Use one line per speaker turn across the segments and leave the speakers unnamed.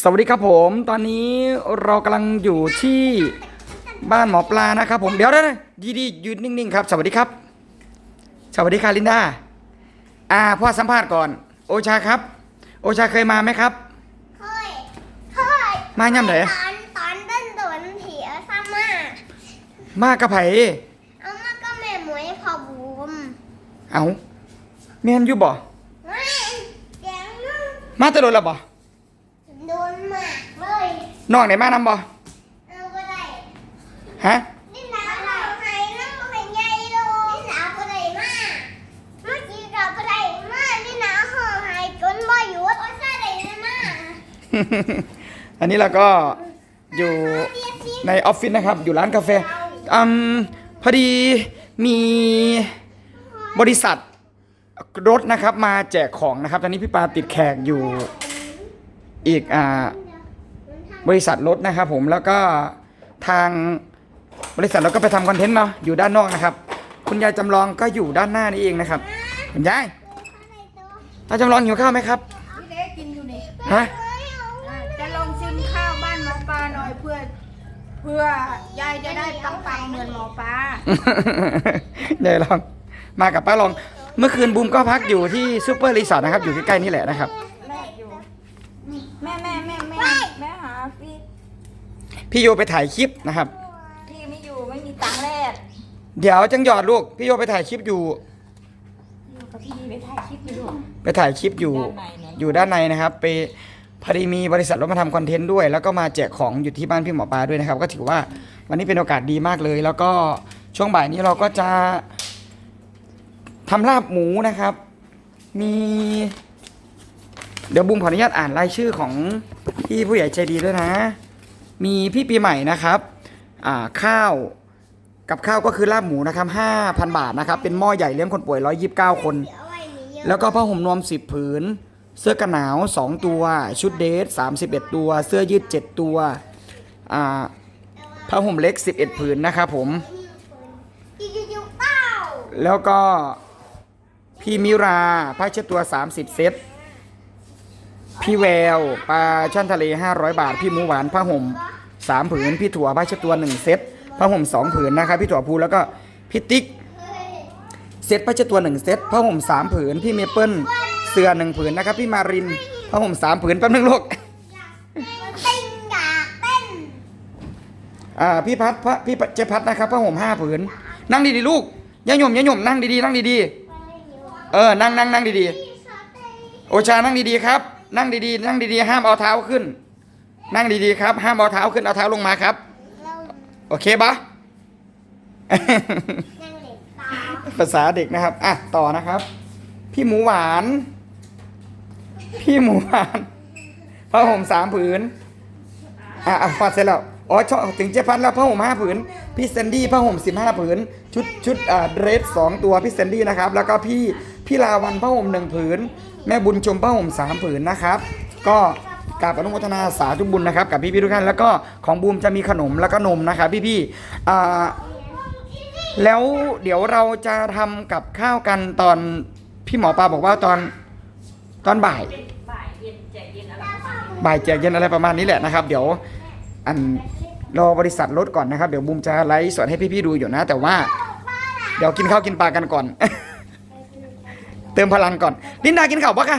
สวัสดีครับผม ตอนนี้เรากำลังอยู่ที่บ้านหมอปลานะครับผมเดี๋ยวนะดีดีๆยืนนิ่งๆครับ สวัสดีครับ สวัสดีค่ะลินดาอ่าพ่อสัมภาษณ์ก่อน โอชาครับ โอชาเคยมาไหมครับ
เคยเคย
มาย่ำไหน
ตอนตอนเดินโดนผีเอาซ้ำมา
มากระไผ
เอามาก็แม่หมวยพอบูม
เอาเมียนอยู่บ่
ไม่เสียงนุ่ม
มาแตะโดนและบ่
โดนมากเลย
น้องไหนมานำบ่
เอาก็ได้
ฮะ
นี่หนาวเราให้น้ำให้ใหญ่ดูนี่หนาวก็ได้มากเมื่อกี้เราก็ได้มากนี่หนาวห่อให้จนบ่อยู่ว่าใช่ได้มาก
อันนี้เราก็อยู่ในออฟฟิศนะครับ อยู่ร้านกาแฟอืมพอดีมีบริษัทรถนะครับมาแจกของนะครับ ตอนนี้พี่ปาติดแขกอยู่อีกอ่า บริษัทรถนะครับผมแล้วก็ทางบริษัทเราก็ไปทำคอนเทนต์เนาะอยู่ด้านนอกนะครับ คุณยายจำลองก็อยู่ด้านหน้านี่เองนะครับคุณยายตาจำลองหิวข้าวไหมครับ
พี่เล็กกินอยู่นี่
ฮะ
อะจะลองชิมข้าวบ้านหมอปลาหน่อยเพื่อเพื่อยายจะได้ปังปังๆเหมือนหมอปลา
เดี๋ยวลองมากับป้าลอง เมื่อคืนบูมก็พักอยู่ที่ซูเปอร์รีสอร์ทนะครับ อยู่ใกล้ๆนี่แหละนะครับ
แม่อยู่ แม่แม่แม่แม่แม่หาพี่
พี่โยไปถ่ายคลิปนะครับ
พี่ไม่อยู่ไม่มีตังค์แลก
เดี๋ยวจังหยอดลูกพี่โยไปถ่ายคลิปอยู่
อยู่กับพี่ไปถ่ายคลิปอยู่
ไปถ่ายคลิปอยู่
ด้านในเนี่ย
อยู่ด้านในนะครับ ไปพอดีมีบริษัทรถมาทำคอนเทนต์ด้วย แล้วก็มาแจกของอยู่ที่บ้านพี่หมอปลาด้วยนะครับ ก็ถือว่าวันนี้เป็นโอกาสดีมากเลย แล้วก็ช่วงบ่ายนี้เราก็จะทำลาบหมูนะครับ มี เดี๋ยวบูมขออนุญาตอ่านรายชื่อของพี่ผู้ใหญ่ใจดีด้วยนะ มีพี่ปีใหม่นะครับข้าวกับข้าวก็คือลาบหมูนะครับ5,000 บาทนะครับ เป็นหม้อใหญ่เลี้ยงคนป่วย 129 คน
เดี๋ยวเอาไว้นี่เยอะ
แล้วก็ผ้าห่มนวม 10 ผืน เสื้อกันหนาว 2 ตัว ชุดเดท31 ตัว เสื้อยืด 7 ตัวผ้าห่มเล็ก 11 ผืนนะครับผม แล้วก็พี่มิราผ้าเช็ดตัว 30 เซต พี่แววปลาช่อนทะเล 500 บาท พี่หมูหวานผ้าห่ม3ผืน พี่ถั่วผ้าเช็ดตัว 1 เซตผ้าห่ม2ผืนนะครับพี่ถั่วพูแล้วก็พี่ติ๊กเซตผ้าเช็ดตัว 1 เซตผ้าห่ม3ผืน พี่เมเปิลเสื้อ1ผืนนะครับพี่มารินผ้าห่ม3ผืนแป๊บนึงลูก
เต้นอยากเต้น
อ่าพี่พัดพระพี่เจพัดนะครับผ้าห่มห้าผืน นั่งดีๆลูกอย่าหย่มอย่าหย่มนั่งดีๆนั่งดีๆเออนั่งนั่งนั่งดีๆโอชานั่งดีๆครับ นั่งดีๆ นั่งดีๆ ห้ามเอาเท้าขึ้น นั่งดีๆครับ ห้ามเอาเท้าขึ้นเอาเท้าลงมาครับ
เรา
โอเคปะ
นั่งเล่นต่อ
ภาษาเด็กนะครับ อะ ต่อนะครับ พี่หมูหวาน พี่หมูหวานผ้าห่มสามผืน อะอะฟัดเสร็จแล้ว อ๋อชอบถึงเจ๊พัดแล้วผ้าห่มห้าผืน พี่แซนดี้ผ้าห่มสิบห้าผืน ชุดชุดอ่าเดรสสองตัวพี่แซนดี้นะครับ แล้วก็พี่ พี่ลาวันผ้าห่มหนึ่งผืน แม่บุญชมผ้าห่มสามผืนนะครับ ก็กราบอนุโมทนาสาธุบุญนะครับกับพี่พี่ๆทุกท่านแล้วก็ของบูมจะมีขนมแล้วก็นมนะครับพี่พี่ๆอ่าแล้วเดี๋ยวเราจะทำกับข้าวกันตอนพี่หมอปลาบอกว่าตอนตอนบ่าย
บ่ายเย็นแจกเย็นอะไร
บ่ายแจกเย็นอะไรประมาณนี้แหละนะครับ เดี๋ยวอันรอบริษัทรถก่อนนะครับ เดี๋ยวบูมจะไลฟ์สดให้พี่ๆดูอยู่นะ แต่ว่า เดี๋ยวกินข้าวกินปลากันก่อน เติมพลังก่อน ลินดากินข้าวปะคะ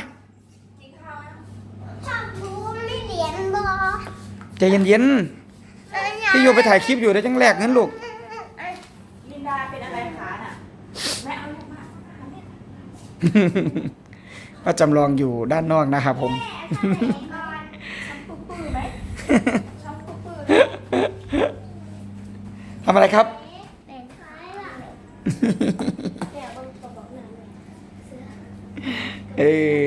ชอบดูไม่เหรียญบอ
ใจเย็นๆพี่โยไปถ่ายคลิปอยู่ได้จังแรกเงินลูก
ลินดาเป็นอะไรขาน่ะแม่เอาลูกมา
ก็จำลองอยู่ด้านนอกนะครับผม
ช้ำปื้อๆไหมช้ำปื้อ
ทำอะไรครับ
เป็นคล้ายแบบเดี๋ยวบนกระบอกหนัง
เออ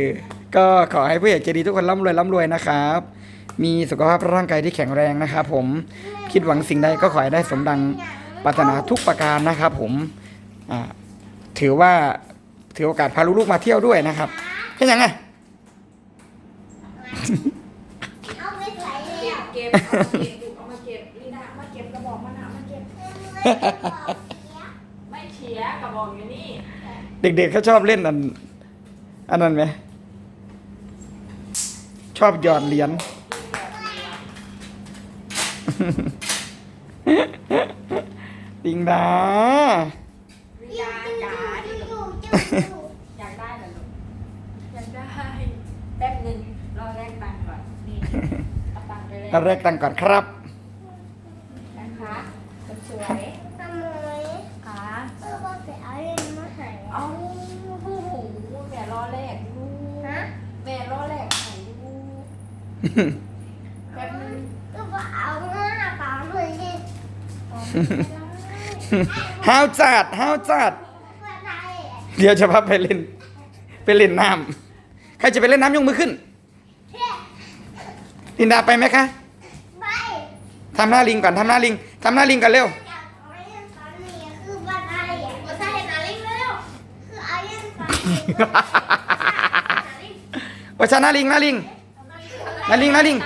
ก็ขอให้ผู้ใหญ่ใจดีทุกคนร่ำรวยร่ำรวยนะครับ มีสุขภาพร่างกายที่แข็งแรงนะครับผมคิดหวังสิ่งใดก็ขอให้ได้สมดังปรารถนาทุกประการนะครับ ผมอ่าถือว่าถือโอกาสพาลูกๆมาเที่ยวด้วยนะครับแค่ยังไง
เอาไปใส่
ๆ
แล้
เก็บ
ว
เก็บเอามาเก็บอยู่เอามาเก็บลินดามาเก็บกระบอกมันอะมาเก็บไม่เฉียกระบอกอยู่นี่
เด็กๆเขาชอบเล่นอัน อันนั้นไหม ชอบหยอดเหรียญ
เติ
งดา
วิยาจ๋าดิ
จู่
ลูก
จู่จู่
อยากได้เหรอลูกอยากได้แป๊บหนึงรอแลกตังค์ก่อนนี่เอาตังค์ไปเลย
เราเรียกตังค์ก่อนครับ
นะคะคนสวย
ทำไม
ค่ะ
เออบอกไปเอาเงินมาให้
เอาโอ้โหแม่รอแลกอยู่
ฮะ
แม่รอแลกให้อยู่แป๊บ หนึง
ก็บอกเอาเงินมาเปล่าเลยดิ
อ๋อไม่ได้
ห้าวจัดห้าวจัด
ว่าได้
เดี๋ยวจะพาไปเล่น ไปเล่นน้ำใครจะไปเล่นน้ำยกมือขึ้น
เฮ้ย
ตินดาไปไหมคะ
ไป
ทำหน้าลิงก่อนทำหน้าลิงทำหน้าลิงกันเร็ว
อยากเอาเงินตอนนี้คือว่าได้อะว่าได้นาลิงเร็วคือเอาเงินตอนนี้นาลิง
ว่าชาหน้าลิงหน้าลิงห น้าลิงหน้าลิง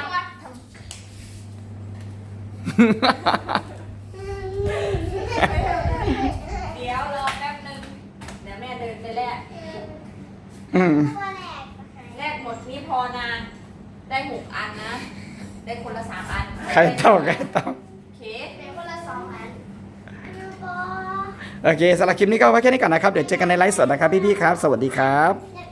เดี๋ยวรอแป๊บหนึง เดี๋ยวแม่เดินไปแลก
อืม
ตัวแรก
แลกหมดนี้พอนานได้หกอันนะ ได้คนละสามอัน
ใครเต้าใครเต้า
โอเค
เป็นคนละสองอันแล้วก็
โอเคสำหรับคลิปนี้ก็เอาไว้แค่นี้ก่อนนะครับ เดี๋ยวเจอกันในไลฟ์สดนะครับพี่ๆครับ สวัสดีครับ
จะ